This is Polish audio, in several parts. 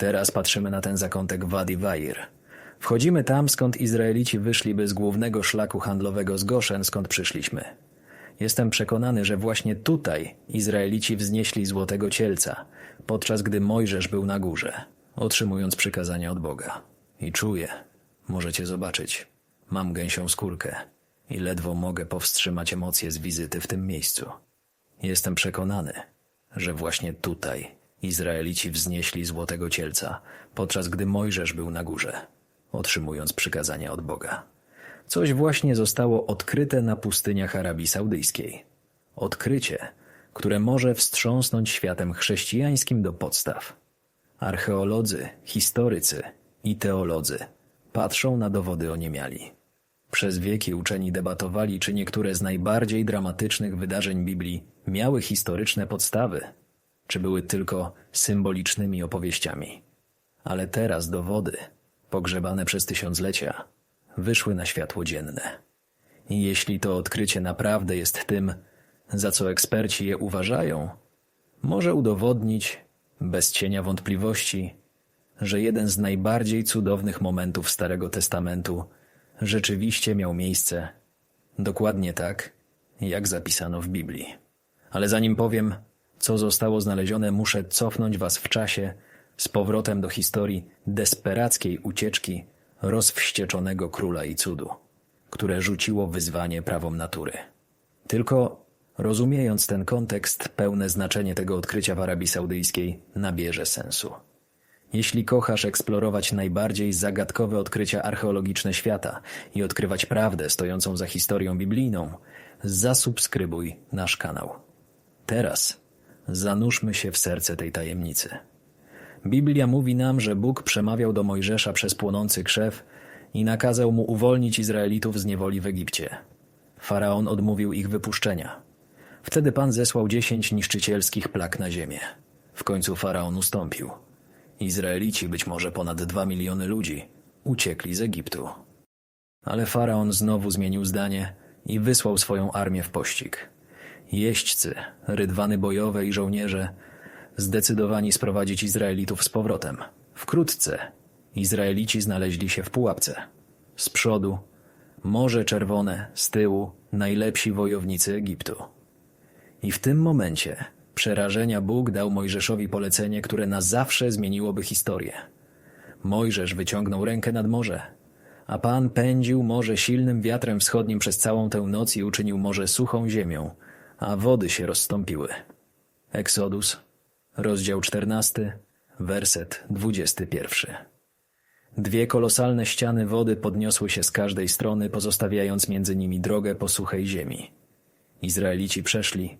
Teraz patrzymy na ten zakątek Wadi Wair. Wchodzimy tam, skąd Izraelici wyszliby z głównego szlaku handlowego z Goszen, skąd przyszliśmy. Jestem przekonany, że właśnie tutaj Izraelici wznieśli złotego cielca, podczas gdy Mojżesz był na górze, otrzymując przykazania od Boga. I czuję, możecie zobaczyć, mam gęsią skórkę i ledwo mogę powstrzymać emocje z wizyty w tym miejscu. Jestem przekonany, że właśnie tutaj Izraelici wznieśli złotego cielca, podczas gdy Mojżesz był na górze, otrzymując przykazania od Boga. Coś właśnie zostało odkryte na pustyniach Arabii Saudyjskiej. Odkrycie, które może wstrząsnąć światem chrześcijańskim do podstaw. Archeolodzy, historycy i teolodzy patrzą na dowody oniemiali. Przez wieki uczeni debatowali, czy niektóre z najbardziej dramatycznych wydarzeń Biblii miały historyczne podstawy, czy były tylko symbolicznymi opowieściami. Ale teraz dowody, pogrzebane przez tysiąclecia, wyszły na światło dzienne. I jeśli to odkrycie naprawdę jest tym, za co eksperci je uważają, może udowodnić, bez cienia wątpliwości, że jeden z najbardziej cudownych momentów Starego Testamentu rzeczywiście miał miejsce dokładnie tak, jak zapisano w Biblii. Ale zanim powiem, co zostało znalezione, muszę cofnąć Was w czasie z powrotem do historii desperackiej ucieczki rozwścieczonego króla i cudu, które rzuciło wyzwanie prawom natury. Tylko rozumiejąc ten kontekst, pełne znaczenie tego odkrycia w Arabii Saudyjskiej nabierze sensu. Jeśli kochasz eksplorować najbardziej zagadkowe odkrycia archeologiczne świata i odkrywać prawdę stojącą za historią biblijną, zasubskrybuj nasz kanał. Teraz zanurzmy się w serce tej tajemnicy. Biblia mówi nam, że Bóg przemawiał do Mojżesza przez płonący krzew i nakazał mu uwolnić Izraelitów z niewoli w Egipcie. Faraon odmówił ich wypuszczenia. Wtedy Pan zesłał dziesięć niszczycielskich plag na ziemię. W końcu Faraon ustąpił. Izraelici, być może ponad dwa miliony ludzi, uciekli z Egiptu. Ale Faraon znowu zmienił zdanie i wysłał swoją armię w pościg. Jeźdźcy, rydwany bojowe i żołnierze zdecydowani sprowadzić Izraelitów z powrotem. Wkrótce Izraelici znaleźli się w pułapce. Z przodu Morze Czerwone, z tyłu najlepsi wojownicy Egiptu. I w tym momencie przerażenia Bóg dał Mojżeszowi polecenie, które na zawsze zmieniłoby historię. Mojżesz wyciągnął rękę nad morze, a Pan pędził morze silnym wiatrem wschodnim przez całą tę noc i uczynił morze suchą ziemią, a wody się rozstąpiły. Eksodus, rozdział 14, werset 21. Dwie kolosalne ściany wody podniosły się z każdej strony, pozostawiając między nimi drogę po suchej ziemi. Izraelici przeszli,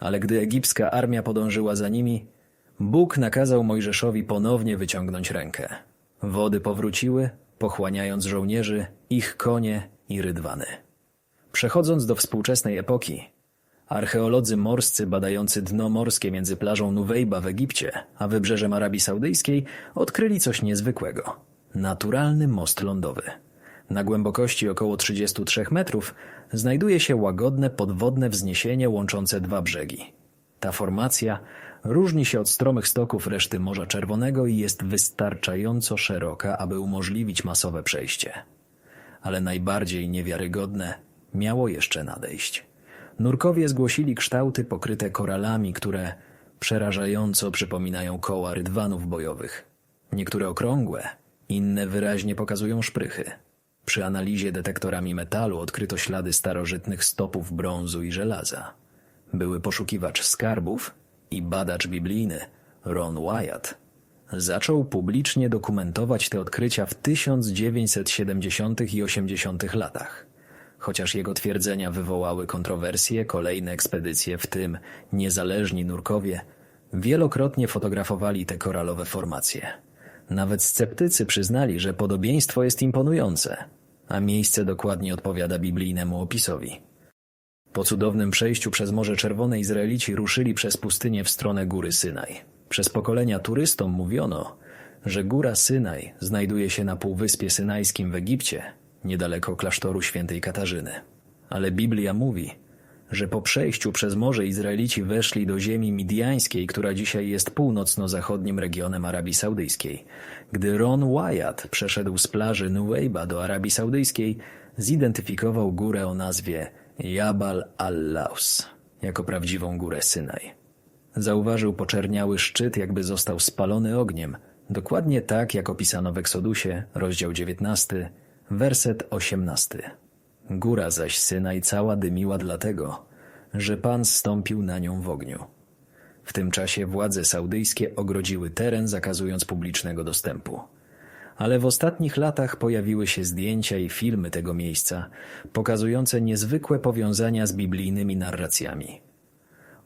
ale gdy egipska armia podążyła za nimi, Bóg nakazał Mojżeszowi ponownie wyciągnąć rękę. Wody powróciły, pochłaniając żołnierzy, ich konie i rydwany. Przechodząc do współczesnej epoki, archeolodzy morscy badający dno morskie między plażą Nuwejba w Egipcie a wybrzeżem Arabii Saudyjskiej odkryli coś niezwykłego. Naturalny most lądowy. Na głębokości około 33 metrów znajduje się łagodne podwodne wzniesienie łączące dwa brzegi. Ta formacja różni się od stromych stoków reszty Morza Czerwonego i jest wystarczająco szeroka, aby umożliwić masowe przejście. Ale najbardziej niewiarygodne miało jeszcze nadejść. Nurkowie zgłosili kształty pokryte koralami, które przerażająco przypominają koła rydwanów bojowych. Niektóre okrągłe, inne wyraźnie pokazują szprychy. Przy analizie detektorami metalu odkryto ślady starożytnych stopów brązu i żelaza. Były poszukiwacz skarbów i badacz biblijny Ron Wyatt zaczął publicznie dokumentować te odkrycia w 1970 i 80 latach. Chociaż jego twierdzenia wywołały kontrowersje, kolejne ekspedycje, w tym niezależni nurkowie, wielokrotnie fotografowali te koralowe formacje. Nawet sceptycy przyznali, że podobieństwo jest imponujące, a miejsce dokładnie odpowiada biblijnemu opisowi. Po cudownym przejściu przez Morze Czerwone Izraelici ruszyli przez pustynię w stronę góry Synaj. Przez pokolenia turystom mówiono, że góra Synaj znajduje się na Półwyspie Synajskim w Egipcie, niedaleko klasztoru świętej Katarzyny. Ale Biblia mówi, że po przejściu przez morze Izraelici weszli do ziemi midiańskiej, która dzisiaj jest północno-zachodnim regionem Arabii Saudyjskiej. Gdy Ron Wyatt przeszedł z plaży Nuweiba do Arabii Saudyjskiej, zidentyfikował górę o nazwie Jabal al-Laus jako prawdziwą górę Synaj. Zauważył poczerniały szczyt, jakby został spalony ogniem, dokładnie tak, jak opisano w Eksodusie, rozdział 19, werset 18. Góra zaś Synaj cała dymiła dlatego, że Pan stąpił na nią w ogniu. W tym czasie władze saudyjskie ogrodziły teren, zakazując publicznego dostępu. Ale w ostatnich latach pojawiły się zdjęcia i filmy tego miejsca, pokazujące niezwykłe powiązania z biblijnymi narracjami.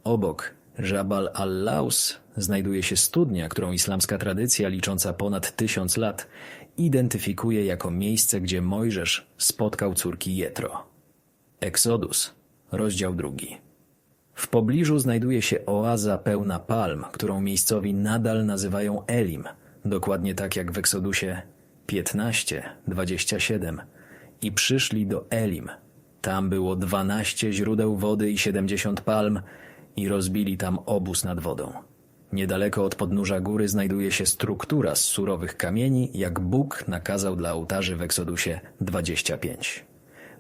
Obok Jabal al-Laus znajduje się studnia, którą islamska tradycja licząca ponad tysiąc lat identyfikuje jako miejsce, gdzie Mojżesz spotkał córki Jetro. Eksodus, rozdział drugi. W pobliżu znajduje się oaza pełna palm, którą miejscowi nadal nazywają Elim, dokładnie tak jak w Eksodusie 15, 27. I przyszli do Elim. Tam było 12 źródeł wody i 70 palm i rozbili tam obóz nad wodą. Niedaleko od podnóża góry znajduje się struktura z surowych kamieni, jak Bóg nakazał dla ołtarzy w Eksodusie 25.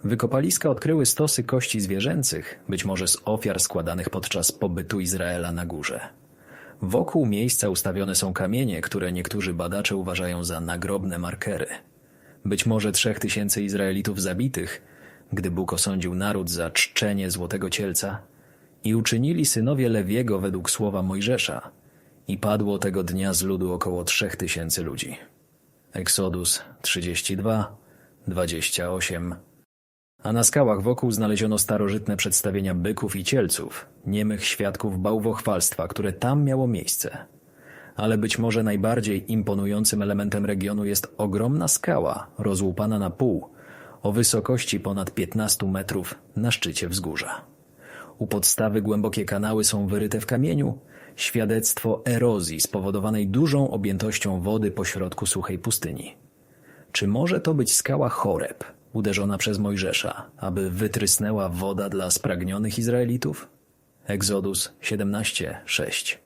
Wykopaliska odkryły stosy kości zwierzęcych, być może z ofiar składanych podczas pobytu Izraela na górze. Wokół miejsca ustawione są kamienie, które niektórzy badacze uważają za nagrobne markery. Być może trzech tysięcy Izraelitów zabitych, gdy Bóg osądził naród za czczenie złotego cielca, i uczynili synowie Lewiego według słowa Mojżesza, i padło tego dnia z ludu około trzech tysięcy ludzi. Eksodus 32, 28. A na skałach wokół znaleziono starożytne przedstawienia byków i cielców, niemych świadków bałwochwalstwa, które tam miało miejsce. Ale być może najbardziej imponującym elementem regionu jest ogromna skała, rozłupana na pół, o wysokości ponad 15 metrów na szczycie wzgórza. U podstawy głębokie kanały są wyryte w kamieniu, świadectwo erozji spowodowanej dużą objętością wody pośrodku suchej pustyni. Czy może to być skała Choreb, uderzona przez Mojżesza, aby wytrysnęła woda dla spragnionych Izraelitów? Egzodus 17:6.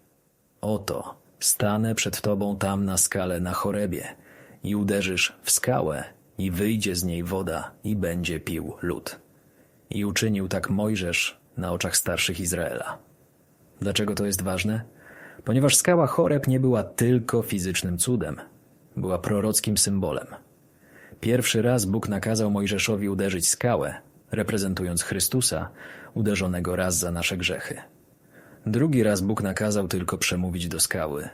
Oto stanę przed tobą tam na skale na Chorebie i uderzysz w skałę i wyjdzie z niej woda i będzie pił lud. I uczynił tak Mojżesz na oczach starszych Izraela. Dlaczego to jest ważne? Ponieważ skała Choreb nie była tylko fizycznym cudem, była prorockim symbolem. Pierwszy raz Bóg nakazał Mojżeszowi uderzyć skałę, reprezentując Chrystusa, uderzonego raz za nasze grzechy. Drugi raz Bóg nakazał tylko przemówić do skały.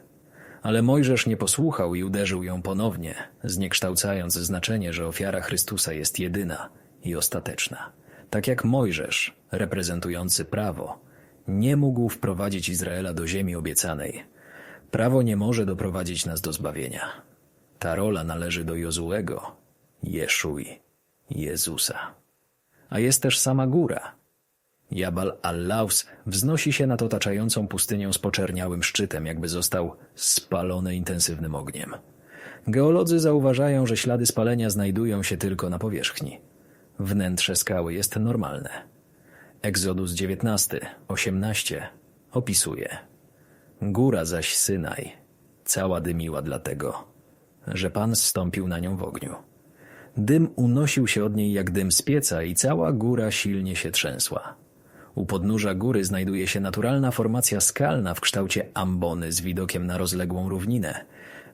Ale Mojżesz nie posłuchał i uderzył ją ponownie, zniekształcając znaczenie, że ofiara Chrystusa jest jedyna i ostateczna. Tak jak Mojżesz, reprezentujący prawo, nie mógł wprowadzić Izraela do ziemi obiecanej. Prawo nie może doprowadzić nas do zbawienia. Ta rola należy do Jozułego, Jeszuj, Jezusa. A jest też sama góra. Jabal al-Laus wznosi się nad otaczającą pustynią z poczerniałym szczytem, jakby został spalony intensywnym ogniem. Geolodzy zauważają, że ślady spalenia znajdują się tylko na powierzchni. Wnętrze skały jest normalne. Egzodus 19, 18 opisuje. Góra zaś Synaj, cała dymiła dlatego, że Pan zstąpił na nią w ogniu. Dym unosił się od niej jak dym z pieca i cała góra silnie się trzęsła. U podnóża góry znajduje się naturalna formacja skalna w kształcie ambony z widokiem na rozległą równinę,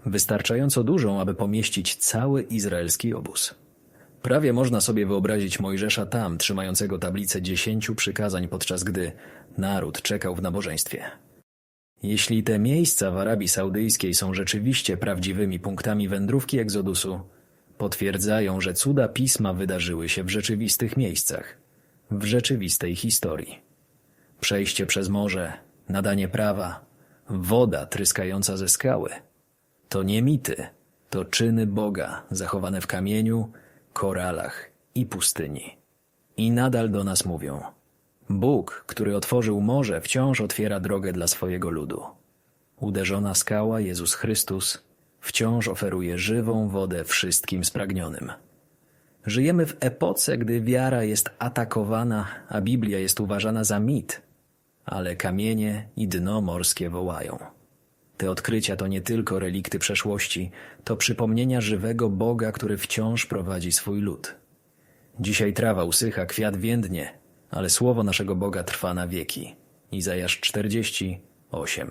wystarczająco dużą, aby pomieścić cały izraelski obóz. Prawie można sobie wyobrazić Mojżesza tam, trzymającego tablicę dziesięciu przykazań, podczas gdy naród czekał w nabożeństwie. Jeśli te miejsca w Arabii Saudyjskiej są rzeczywiście prawdziwymi punktami wędrówki Egzodusu, potwierdzają, że cuda pisma wydarzyły się w rzeczywistych miejscach, w rzeczywistej historii. Przejście przez morze, nadanie prawa, woda tryskająca ze skały to nie mity, to czyny Boga zachowane w kamieniu, koralach i pustyni. I nadal do nas mówią: Bóg, który otworzył morze, wciąż otwiera drogę dla swojego ludu. Uderzona skała Jezus Chrystus wciąż oferuje żywą wodę wszystkim spragnionym. Żyjemy w epoce, gdy wiara jest atakowana, a Biblia jest uważana za mit, ale kamienie i dno morskie wołają. Te odkrycia to nie tylko relikty przeszłości, to przypomnienia żywego Boga, który wciąż prowadzi swój lud. Dzisiaj trawa usycha, kwiat więdnie, ale słowo naszego Boga trwa na wieki. Izajasz 40, 8.